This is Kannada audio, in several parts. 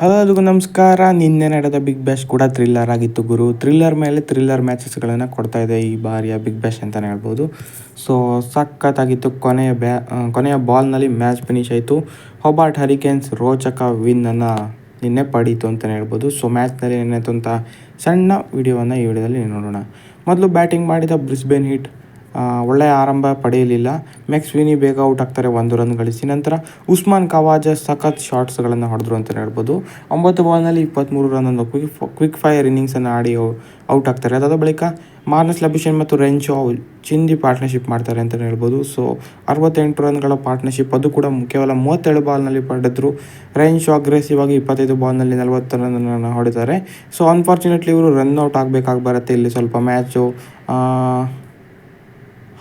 ಹಲೋ ನಮಸ್ಕಾರ. ನಿನ್ನೆ ನಡೆದ ಬಿಗ್ ಬ್ಯಾಶ್ ಕೂಡ ಥ್ರಿಲ್ಲರ್ ಆಗಿತ್ತು ಗುರು. ಥ್ರಿಲ್ಲರ್ ಮೇಲೆ ಥ್ರಿಲ್ಲರ್ ಮ್ಯಾಚಸ್ಗಳನ್ನು ಕೊಡ್ತಾ ಇದೆ ಈ ಬಾರಿಯ ಬಿಗ್ ಬ್ಯಾಶ್ ಅಂತಲೇ ಹೇಳ್ಬೋದು. ಸೊ ಸಖತ್ತಾಗಿತ್ತು. ಕೊನೆಯ ಬ್ಯಾ ಕೊನೆಯ ಬಾಲ್ನಲ್ಲಿ ಮ್ಯಾಚ್ ಫಿನಿಶ್ ಆಯಿತು. ಹೊಬಾರ್ಟ್ ಹರಿಕೇನ್ಸ್ ರೋಚಕ ವಿನ್ನನ್ನು ನಿನ್ನೆ ಪಡೀತು ಅಂತಲೇ ಹೇಳ್ಬೋದು. ಸೊ ಮ್ಯಾಚ್ನಲ್ಲಿ ನೆನೆತಂಥ ಸಣ್ಣ ವಿಡಿಯೋವನ್ನು ಈ ವಿಡಿಯೋದಲ್ಲಿ ನೋಡೋಣ. ಮೊದಲು ಬ್ಯಾಟಿಂಗ್ ಮಾಡಿದ ಬ್ರಿಸ್ಬೇನ್ ಹಿಟ್ ಒಳ್ಳೆಯ ಆರಂಭ ಪಡೆಯಲಿಲ್ಲ. ಮೆಕ್ಸ್ ವಿನಿ ಬೇಗ ಔಟ್ ಆಗ್ತಾರೆ, ಒಂದು ರನ್ ಗಳಿಸಿ. ನಂತರ ಉಸ್ಮಾನ್ ಕವಾಜ ಸಖತ್ ಶಾಟ್ಸ್ಗಳನ್ನು ಹೊಡೆದ್ರು ಅಂತಲೇ ಹೇಳ್ಬೋದು. ಒಂಬತ್ತು ಬಾಲ್ನಲ್ಲಿ ಇಪ್ಪತ್ತ್ಮೂರು ರನ್ ಅನ್ನು ಕ್ವಿಕ್ ಕ್ವಿಕ್ ಫೈರ್ ಇನ್ನಿಂಗ್ಸನ್ನು ಆಡಿ ಔಟ್ ಆಗ್ತಾರೆ. ಅದಾದ ಬಳಿಕ ಮಾರ್ನಸ್ ಲಭಿಷನ್ ಮತ್ತು ರೆಂಚೋ ಚಿಂದಿ ಪಾರ್ಟ್ನರ್ಶಿಪ್ ಮಾಡ್ತಾರೆ ಅಂತಲೇ ಹೇಳ್ಬೋದು. ಸೊ, ಅರವತ್ತೆಂಟು ರನ್ಗಳ ಪಾರ್ಟ್ನರ್ಶಿಪ್ ಅದು ಕೂಡ ಕೇವಲ ಮೂವತ್ತೇಳು ಬಾಲ್ನಲ್ಲಿ ಪಡೆದ್ರು. ರೆಂಚೋ ಅಗ್ರೆಸಿವ್ ಆಗಿ ಇಪ್ಪತ್ತೈದು ಬಾಲ್ನಲ್ಲಿ ನಲವತ್ತು ರನ್ನನ್ನು ಹೊಡಿತಾರೆ. ಸೊ ಅನ್ಫಾರ್ಚುನೇಟ್ಲಿ ಇವರು ರನ್ ಔಟ್ ಆಗಬೇಕಾಗಿ ಬರುತ್ತೆ. ಇಲ್ಲಿ ಸ್ವಲ್ಪ ಮ್ಯಾಚು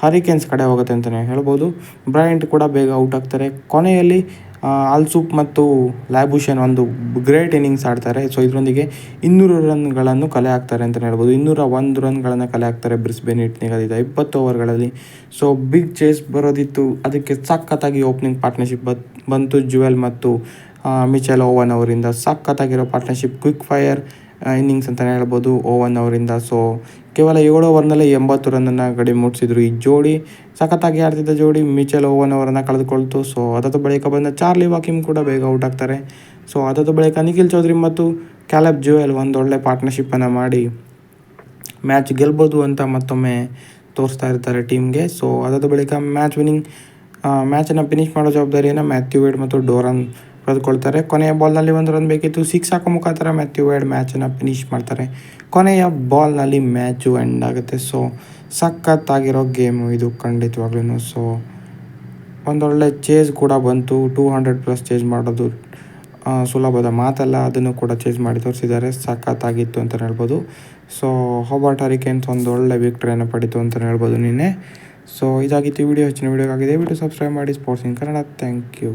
ಹರಿಕೇನ್ಸ್ ಕಡೆ ಹೋಗುತ್ತೆ ಅಂತಲೇ ಹೇಳ್ಬೋದು. ಬ್ರೈಂಟ್ ಕೂಡ ಬೇಗ ಔಟ್ ಆಗ್ತಾರೆ. ಕೊನೆಯಲ್ಲಿ ಆಲ್ಸೂಪ್ ಮತ್ತು ಲ್ಯಾಬುಷನ್ ಒಂದು ಗ್ರೇಟ್ ಇನ್ನಿಂಗ್ಸ್ ಆಡ್ತಾರೆ. ಸೊ ಇದರೊಂದಿಗೆ ಇನ್ನೂರು ರನ್ಗಳನ್ನು ಕಲೆ ಹಾಕ್ತಾರೆ ಅಂತಲೇ ಹೇಳ್ಬೋದು. ಇನ್ನೂರ ಒಂದು ರನ್ಗಳನ್ನು ಕಲೆ ಹಾಕ್ತಾರೆ ಬ್ರಿಸ್ಬೇನ್ ಹಿಟ್ ನಿಗದಿತ ಇಪ್ಪತ್ತು ಓವರ್ಗಳಲ್ಲಿ. ಸೊ ಬಿಗ್ ಚೇಸ್ ಬರೋದಿತ್ತು. ಅದಕ್ಕೆ ಸಖತ್ತಾಗಿ ಓಪನಿಂಗ್ ಪಾರ್ಟ್ನರ್ಶಿಪ್ ಬಂತು ಜುವೆಲ್ ಮತ್ತು ಮಿಚೆಲ್ ಓವನ್ ಅವರಿಂದ ಸಖತ್ತಾಗಿರೋ ಪಾರ್ಟ್ನರ್ಶಿಪ್ ಕ್ವಿಕ್ ಫೈರ್ ಇನ್ನಿಂಗ್ಸ್ ಅಂತಲೇ ಹೇಳ್ಬೋದು ಓವನ್ ಅವರಿಂದ. ಸೊ ಕೇವಲ ಏಳು ಓವರ್ನಲ್ಲೇ ಎಂಬತ್ತು ರನ್ನನ್ನು ಗಡಿ ಮುಟ್ಟಿಸಿದ್ರು ಈ ಜೋಡಿ. ಸಖತ್ತಾಗಿ ಆಡ್ತಿದ್ದ ಜೋಡಿ ಮಿಚೆಲ್ ಓವನ್ ಅವರನ್ನು ಕಳೆದುಕೊಳ್ತು. ಸೊ ಅದಾದ ಬಳಿಕ ಬಂದ ಚಾರ್ಲಿ ವಾಕಿಮ್ ಕೂಡ ಬೇಗ ಔಟ್ ಆಗ್ತಾರೆ. ಸೊ ಅದಾದ ಬಳಿಕ ನಿಖಿಲ್ ಚೌಧರಿ ಮತ್ತು ಕ್ಯಾಲಬ್ ಜುವೆಲ್ ಒಂದು ಒಳ್ಳೆ ಪಾರ್ಟ್ನರ್ಶಿಪ್ಪನ್ನು ಮಾಡಿ ಮ್ಯಾಚ್ ಗೆಲ್ಬೋದು ಅಂತ ಮತ್ತೊಮ್ಮೆ ತೋರಿಸ್ತಾ ಇರ್ತಾರೆ ಟೀಮ್ಗೆ ಸೊ ಅದಾದ ಬಳಿಕ ಮ್ಯಾಚ್ ವಿನ್ನಿಂಗ್ ಮ್ಯಾಚನ್ನು ಫಿನಿಷ್ ಮಾಡೋ ಜವಾಬ್ದಾರಿಯನ್ನು ಮ್ಯಾಥ್ಯೂ ವೇಡ್ ಮತ್ತು ಡೋರನ್ ಪಡೆದುಕೊಳ್ತಾರೆ. ಕೊನೆಯ ಬಾಲ್ನಲ್ಲಿ ಒಂದು ರನ್ ಬೇಕಿತ್ತು. ಸಿಕ್ಸ್ ಹಾಕೋ ಮುಖಾಂತರ ಮ್ಯಾಥ್ಯೂ ವೇಡ್ ಮ್ಯಾಚನ್ನು ಫಿನಿಷ್ ಮಾಡ್ತಾರೆ. ಕೊನೆಯ ಬಾಲ್ನಲ್ಲಿ ಮ್ಯಾಚು ಎಂಡ್ ಆಗುತ್ತೆ. ಸೊ ಸಖತ್ತಾಗಿರೋ ಗೇಮು ಇದು ಖಂಡಿತವಾಗ್ಲೂ ಸೊ ಒಂದೊಳ್ಳೆ ಚೇಜ್ ಕೂಡ ಬಂತು. ಟೂ ಹಂಡ್ರೆಡ್ ಪ್ಲಸ್ ಚೇಜ್ ಮಾಡೋದು ಸುಲಭದ ಮಾತಲ್ಲ. ಅದನ್ನು ಕೂಡ ಚೇಂಜ್ ಮಾಡಿ ತೋರಿಸಿದ್ದಾರೆ. ಸಖತ್ತಾಗಿತ್ತು ಅಂತಲೇ ಹೇಳ್ಬೋದು. ಸೊ ಹೋಬಾಟ್ ಹರಿಕೇನ್ಸ್ ಒಂದು ಒಳ್ಳೆ ವಿಕ್ಟ್ರಿಯನ್ನು ಪಡಿತು ಅಂತಲೇ ಹೇಳ್ಬೋದು ನಿನ್ನೆ. ಸೊ ಇದಾಗಿತ್ತು ವಿಡಿಯೋ ಹೆಚ್ಚಿನ ವಿಡಿಯೋ ಆಗಿದೆ ವಿಡಿಯೋ ಸಬ್ಸ್ಕ್ರೈಬ್ ಮಾಡಿ. Sports in Kannada thank you